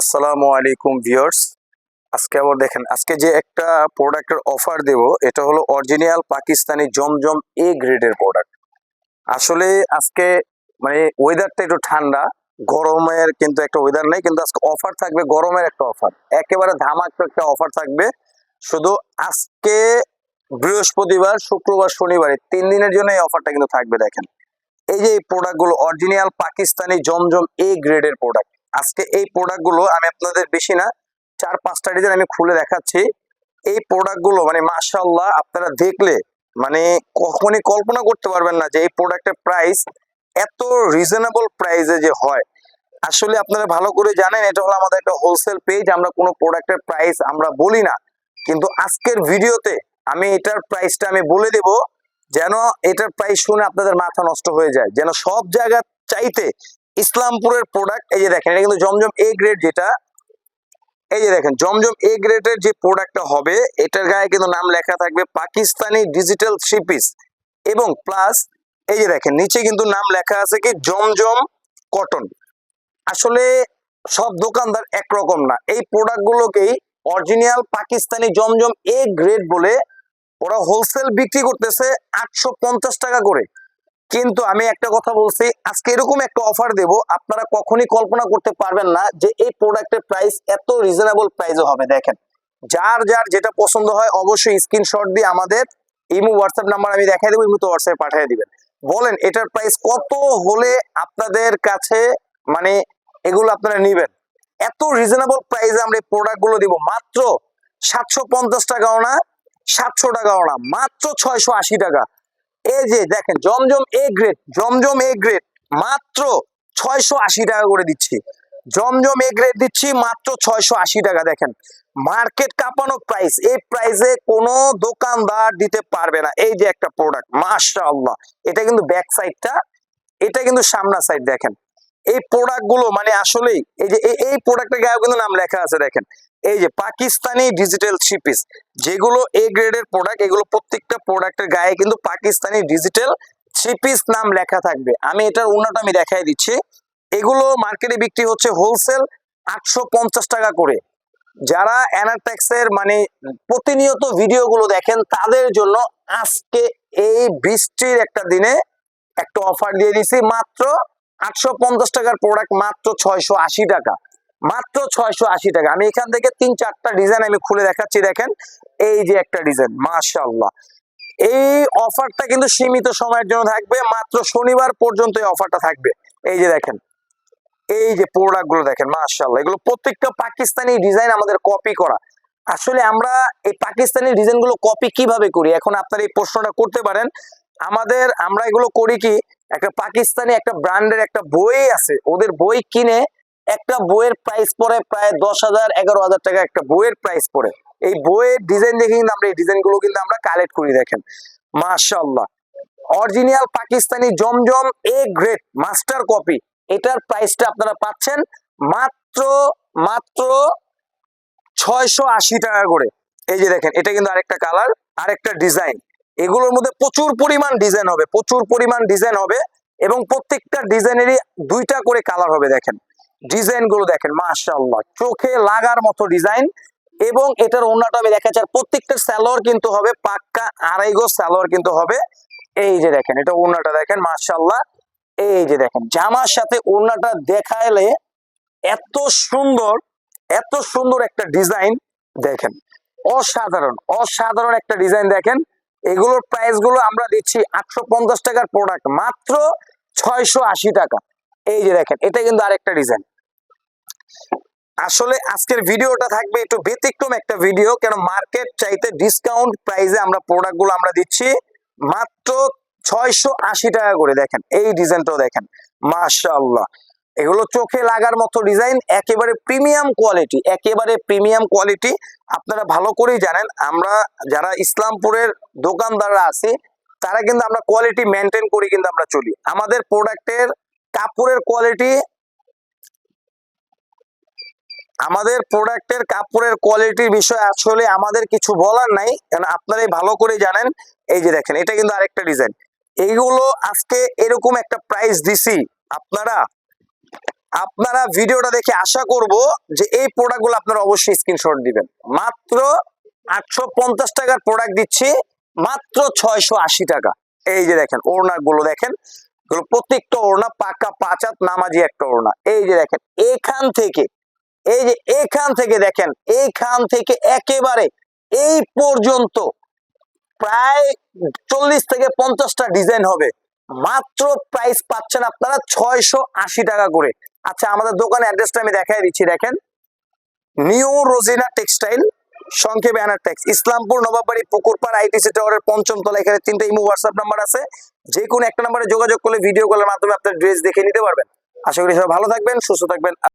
আসসালামু আলাইকুম ভিউয়ার্স। আজকে আবার দেখেন, আজকে যে একটা প্রোডাক্টের অফার দেব, এটা হলো অরিজিনাল পাকিস্তানি জমজম এ গ্রেডের প্রোডাক্ট। আসলে আজকে মানে ওয়েদারটা একটু ঠান্ডা, গরমের কিন্তু একটা ওয়েদার নেই, কিন্তু আজকে অফার থাকবে, গরমের একটা অফার একেবারে ধামাকা একটা অফার থাকবে। শুধু আজকে বৃহস্পতিবার, শুক্রবার, শনিবার তিন দিনের জন্য এই অফারটা কিন্তু থাকবে, দেখেন। এই যে এই প্রোডাক্টগুলো অরিজিনাল পাকিস্তানি জমজম এ গ্রেডের প্রোডাক্ট আজকে এই প্রোডাক্টগুলো আমি আপনাদের বেশি না, চার পাঁচটা ডিজাইন আমি খুলে দেখাচ্ছি। এই প্রোডাক্টগুলো মানে মাশাআল্লাহ, আপনারা দেখলে মানে কখনই কল্পনা করতে পারবেন না যে এই প্রোডাক্টের প্রাইস এত রিজনেবল প্রাইসে যে হয়। আসলে আপনারা ভালো করে জানেন, এটা হলো আমাদের একটা হোলসেল পেজ আমরা কোনো প্রোডাক্টের প্রাইস আমরা বলি না। কিন্তু আজকের ভিডিওতে আমি এটার প্রাইসটা আমি বলে দেব, যেন এটার প্রাইস শুনে আপনাদের মাথা নষ্ট হয়ে যায়। যেন সব জায়গা চাইতে ইসলামপুরের প্রোডাক্ট এই যে দেখেন, এটা কিন্তু জমজম এ গ্রেড যেটা, এই যে দেখেন, জমজম এ গ্রেডের যে প্রোডাক্টটা হবে, এটার গায়ে কিন্তু নাম লেখা থাকবে পাকিস্তানি ডিজিটাল থ্রি পিস এবং প্লাস এই যে দেখেন, নিচে কিন্তু নাম লেখা আছে কি, জমজম কটন আসলে সব দোকানদার একরকম না। এই প্রোডাক্টগুলোকেই original Pakistani Zamzam A grade বলে ওরা হোলসেল বিক্রি করতেছে আটশো পঞ্চাশ টাকা করে। কিন্তু আমি একটা কথা বলছি, আজকে এরকম একটা অফার দেব, আপনারা কখনই কল্পনা করতে পারবেন না যে এই প্রোডাক্টের প্রাইস এত রিজনেবল প্রাইসে হবে। দেখেন, যার যার যেটা পছন্দ হয় অবশ্যই স্ক্রিনশট দিয়ে আমাদের ইমো হোয়াটসঅ্যাপ নাম্বার আমি দেখাই দেবো ইমো তো হোয়াটসঅ্যাপে পাঠিয়ে দিবেন। বলেন, এটার প্রাইস কত হলে আপনাদের কাছে মানে এগুলো আপনারা নিবেন? এত রিজনেবল প্রাইসে আমরা এই প্রোডাক্টগুলো দিব, মাত্র সাতশো পঞ্চাশ টাকাও না, সাতশো টাকাও না, মাত্র ছয়শো আশি টাকা। এই যে দেখেন, জমজম A grade Zamzam A grade মাত্র ছয়শো আশি টাকা করে দিচ্ছি। জমজম এ গ্রেড দিচ্ছি, মাত্র ছয়শো আশি টাকা, দেখেন। মার্কেট কাঁপানো প্রাইস এই প্রাইসে কোনো দোকানদার দিতে পারবে না। এই যে একটা প্রোডাক্ট মাশাআল্লাহ, এটা কিন্তু ব্যাক সাইডটা এটা কিন্তু সামনা সাইড দেখেন। এই প্রোডাক্টগুলো মানে আসলেই এই যে এই- প্রোডাক্টের গায়েও কিন্তু নাম লেখা আছে দেখেন। এই যে পাকিস্তানি ডিজিটাল থ্রি যেগুলো এ গ্রেডের প্রোডাক্ট এগুলো প্রত্যেকটা প্রোডাক্টের গায়ে কিন্তু পাকিস্তানি ডিজিটাল থ্রি নাম লেখা থাকবে। আমি এটার উন্নত আমি দেখাই দিচ্ছি। এগুলো মার্কেটে বিক্রি হচ্ছে হোলসেল আটশো পঞ্চাশ টাকা করে। যারা অ্যানাটেক্সের মানে প্রতিনিয়ত ভিডিওগুলো দেখেন, তাদের জন্য আজকে এই বৃষ্টির একটা দিনে একটা অফার দিয়ে দিছি। মাত্র আটশো পঞ্চাশ টাকার প্রোডাক্ট মাত্র ছয়শো আশি টাকা। মাত্র ছয়শো আশি টাকা। আমি এখান থেকে তিন চারটা ডিজাইন আমি খুলে দেখাচ্ছি, দেখেন। এই যে একটা ডিজাইন মাশাআল্লাহ। এই অফারটা কিন্তু সীমিত সময়ের জন্য থাকবে, মাত্র শনিবার পর্যন্ত এই অফারটা থাকবে। এই যে দেখেন, এই যে প্রোডাক্টগুলো দেখেন, মাশাআল্লাহ। এগুলো প্রত্যেকটা পাকিস্তানি ডিজাইন আমাদের কপি করা। আসলে আমরা এই পাকিস্তানি ডিজাইনগুলো কপি কীভাবে করি? এখন আপনার এই প্রশ্নটা করতে পারেন। আমাদের, আমরা এগুলো করি কি? একটা পাকিস্তানি একটা ব্র্যান্ডের একটা বই আছে। ওদের বই কিনে একটা বইয়ের প্রাইস পড়ে প্রায় দশ হাজার, এগারো হাজার টাকা একটা বইয়ের প্রাইস পড়ে। এই বইয়ের ডিজাইন দেখে কিন্তু আমরা, এই ডিজাইনগুলো কিন্তু আমরা কালেক্ট করি দেখেন। মাশাআল্লাহ। Original Pakistani Zamzam A grade master copy এটার প্রাইসটা আপনারা পাচ্ছেন মাত্র মাত্র ছয়শো আশি টাকা করে। এই যে দেখেন, এটা কিন্তু আরেকটা কালার আরেকটা ডিজাইন এগুলোর মধ্যে প্রচুর পরিমাণ ডিজাইন হবে, প্রচুর পরিমাণ ডিজাইন হবে এবং প্রত্যেকটা ডিজাইনেরই দুইটা করে কালার হবে দেখেন। ডিজাইনগুলো দেখেন, মাশাআল্লাহ, চোখে লাগার মতো ডিজাইন এবং এটার অন্যটা আমি দেখাচ্ছি, আর প্রত্যেকটা স্যালোয়ার কিন্তু হবে পাক্কা, আড়াই গো স্যালোয়ার কিন্তু হবে। এই যে দেখেন, এটা ওড়নাটা দেখেন, মাশাআল্লাহ, এই যে দেখেন, জামার সাথে ওড়নাটা দেখাইলে এত সুন্দর এত সুন্দর একটা ডিজাইন দেখেন। অসাধারণ অসাধারণ একটা ডিজাইন দেখেন। এগুলোর প্রাইসগুলো আমরা দিচ্ছি আটশো পঞ্চাশ টাকার প্রোডাক্ট মাত্র ছয়শো আশি টাকা। এই যে দেখেন, এটা কিন্তু আরেকটা ডিজাইন আসলে আজকের ভিডিওটা থাকবে একটু ব্যতিক্রম একটা ভিডিও কেন মার্কেট চাইতে ডিসকাউন্ট প্রাইসে আমরা প্রোডাক্টগুলো আমরা দিচ্ছি মাত্র ছয়শো আশি টাকা করে। দেখেন, এই ডিজাইনটাও দেখেন, মাশাআল্লাহ। এগুলো চোখে লাগার মতো ডিজাইন একেবারে প্রিমিয়াম কোয়ালিটি একেবারে প্রিমিয়াম কোয়ালিটি আপনারা ভালো করেই জানেন, আমরা যারা ইসলামপুরের দোকানদাররা আছি, তারা কিন্তু আমরা কোয়ালিটি মেনটেন করি কিন্তু আমরা চলি। আমাদের প্রোডাক্টের কাপড়ের কোয়ালিটি আমাদের প্রোডাক্টের কাপড়ের কোয়ালিটির বিষয়ে আসলে আমাদের কিছু বলার নাই, কারণ আপনারাই ভালো করে জানেন। এই যে দেখেন, এটা কিন্তু আরেকটা ডিজাইন এইগুলো আজকে এরকম একটা প্রাইস দিছি, আপনারা আপনারা ভিডিওটা দেখে আশা করব যে এই প্রোডাক্টগুলো আপনারা অবশ্যই স্ক্রিনশট দিবেন। মাত্র আটশো পঞ্চাশ টাকার প্রোডাক্ট দিচ্ছি, মাত্র ছয়শো আশি টাকা। এই যে দেখেন ওড়না গুলো দেখেন প্রত্যেকটা ওড়না পাকা পাঁচাত নামাজি একটা ওড়না। এই যে দেখেন, এখান থেকে, এই যে এখান থেকে দেখেন এইখান থেকে একেবারে এই পর্যন্ত প্রায় চল্লিশ থেকে পঞ্চাশটা ডিজাইন হবে। মাত্র প্রাইস পাচ্ছেন আপনারা ছয়শো আশি টাকা করে। আচ্ছা আমাদের দোকানের অ্যাড্রেসটা আমি দেখাই দিচ্ছি, দেখেন। নিউ রোজিনা টেক্সটাইল সংক্ষেপে ট্যাক্স ইসলামপুর নবাবাড়ি পুকুরপাড় আইটিসি টাওয়ারের পঞ্চম তলা, এখানে তিনটা ইমো হোয়াটসঅ্যাপ নাম্বার আছে। যে কোনো একটা নাম্বারে যোগাযোগ করলে ভিডিও কলের মাধ্যমে আপনার ড্রেস দেখে নিতে পারবেন। আশা করি সবাই ভালো থাকবেন, সুস্থ থাকবেন।